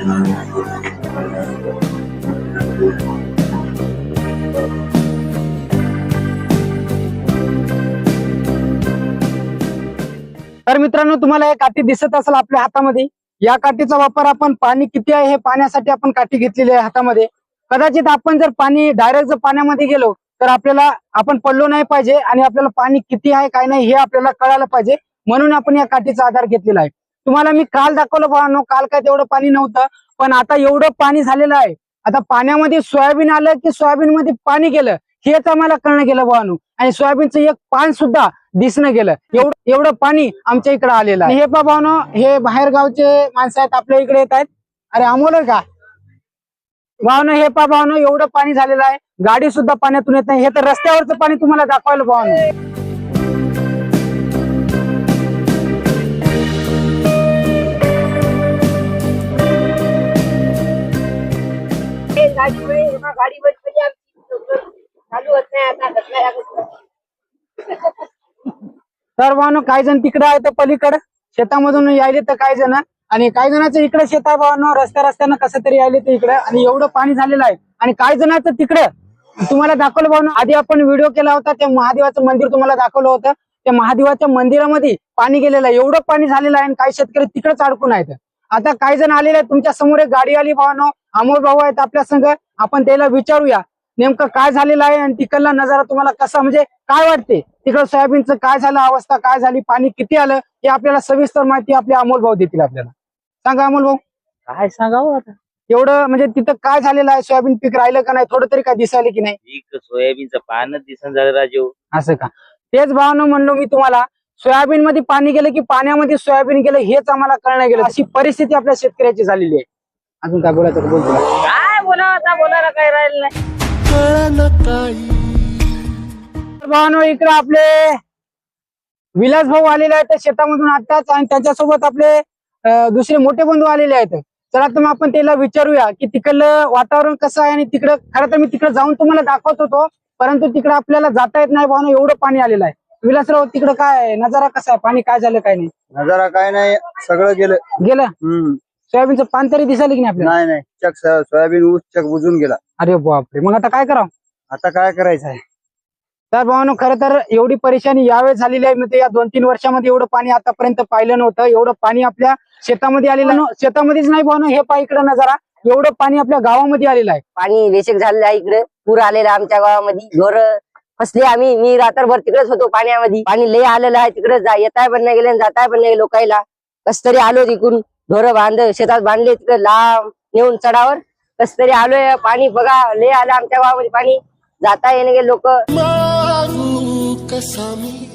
तर मित्रांनो तुम्हाला एक काठी दिसत असेल आपल्या हातामध्ये. या काठीचा वापर आपण पाणी किती आहे हे पाण्यासाठी आपण काठी घेतलेली आहे हातामध्ये. कदाचित आपण जर पाणी डायरेक्ट जर पाण्यामध्ये गेलो तर आपल्याला आपण पडलो नाही पाहिजे आणि आपल्याला पाणी किती आहे काय नाही हे आपल्याला कळायला पाहिजे. म्हणून आपण या काठीचा आधार घेतलेला आहे. तुम्हाला मी काल दाखवलं भावानो काल काय तेवढं पाणी नव्हतं पण आता एवढं पाणी झालेलं आहे. आता पाण्यामध्ये सोयाबीन आलं की सोयाबीन मध्ये पाणी गेलं हेच आम्हाला कळणं गेलं वाहनू आणि सोयाबीनचं एक पान सुद्धा दिसणं गेलं. एवढं एवढं पाणी आमच्या इकडे आलेलं आहे. हे पा भावनो हे बाहेर गावचे माणसं आहेत आपल्या इकडे येत आहेत. अरे अमोल का? भावनो हे पा भावनो एवढं पाणी झालेलं आहे. गाडी सुद्धा पाण्यातून येत नाही. हे तर रस्त्यावरचं पाणी तुम्हाला दाखवायला भावनो गाडी बंद म्हणजे आमची चालू होत नाही आता लागत तर भावानो काही जण तिकडे तर पलीकडे. शेतामधून यायले तर काही जण. आणि काही जणांचं इकडे शेता भावानो रस्त्या रस्त्यानं कसं तरी यायले तर इकडे. आणि एवढं पाणी झालेलं आहे. आणि काही जणांचं तिकडे. तुम्हाला दाखवलं भावनो आधी आपण व्हिडिओ केला होता त्या महादेवाचं मंदिर तुम्हाला दाखवलं होतं. त्या महादेवाच्या मंदिरामध्ये पाणी गेलेलं आहे. एवढं पाणी झालेलं आहे आणि काही शेतकरी तिकडेच अडकून आहेत. आता काही जण आलेले आहेत. तुमच्यासमोर एक गाडी आली भावनो. अमोल भाऊ आहेत आपल्या संघ. आपण त्याला विचारूया. नेमकं काय झालेलं आहे आणि तिकडला नजारा तुम्हाला कसा म्हणजे काय वाटते? तिकडं सोयाबीनचं काय झालं अवस्था काय झाली पाणी किती आलं हे आपल्याला सविस्तर माहिती आपले अमोल भाऊ देतील आपल्याला. सांगा अमोल भाऊ. काय सांगावं आता? एवढं म्हणजे तिथं काय झालेलं आहे? सोयाबीन पीक राहिलं का नाही? थोडं तरी काय दिसायला की नाही? पीक सोयाबीनचं पानच दिसन झालं राजू असं का? तेच भावनं म्हणलो मी तुम्हाला. सोयाबीन मध्ये पाणी गेलं की पाण्यामध्ये सोयाबीन गेलं हेच आम्हाला कळणं गेलं. अशी परिस्थिती आपल्या शेतकऱ्याची झालेली आहे. अजून काय बोलायचं बोल. काय आता? बोलायला काय राहिलं नाही. भावांनो इकडे आपले विलास भाऊ आलेले आहेत शेतामधून आताच आणि त्याच्यासोबत आपले दुसरे मोठे बंधू आलेले आहेत. चला तर मग आपण त्याला विचारूया की तिकडलं वातावरण कसं आहे आणि तिकडं खरं तर मी तिकडे जाऊन तुम्हाला दाखवत होतो परंतु तिकडे आपल्याला जाता येत नाही भावना एवढं पाणी आलेलं आहे. विलासराव तिकडं काय आहे? नजारा कसा आहे? पाणी काय झालं काय नाही? नजारा काय नाही सगळं गेलं. गेलं? हम्म. सोयाबीनचं पान तरी दिसायला की नाही आपल्याला? नाही नाही. चक स- सोयाबीन ऊस चक बुजून गेला. अरे बापरे. मग आता काय करावं? आता काय करायचं आहे? तर भावानो खरं तर एवढी परेशानी यावेळेस झालेली आहे. म्हणजे या दोन तीन वर्षामध्ये एवढं पाणी आतापर्यंत पाहिलं नव्हतं. एवढं पाणी आपल्या शेतामध्ये आलेलं नव्ह- शेतामध्येच नाही भावनो. हे पा इकडे नजारा. एवढं पाणी आपल्या गावामध्ये आलेलं आहे. पाणी बेशक झालेलं आहे इकडे. पूर आलेला आमच्या गावामध्ये. घोर फसले आम्ही. मी रात्रभर तिकडेच होतो पाण्यामध्ये. पाणी लय आलेलं आहे तिकडेच जा येताय पण नाही गेले जाताय पण नाही लोकायला. कस तरी आलो तिकून. ढोरं बांध शेतात बांधले तिकडे लांब नेऊन चढावर. कस तरी आलोय. पाणी बघा लय आलं आमच्या गावामध्ये पाणी. जाता येणे लोक.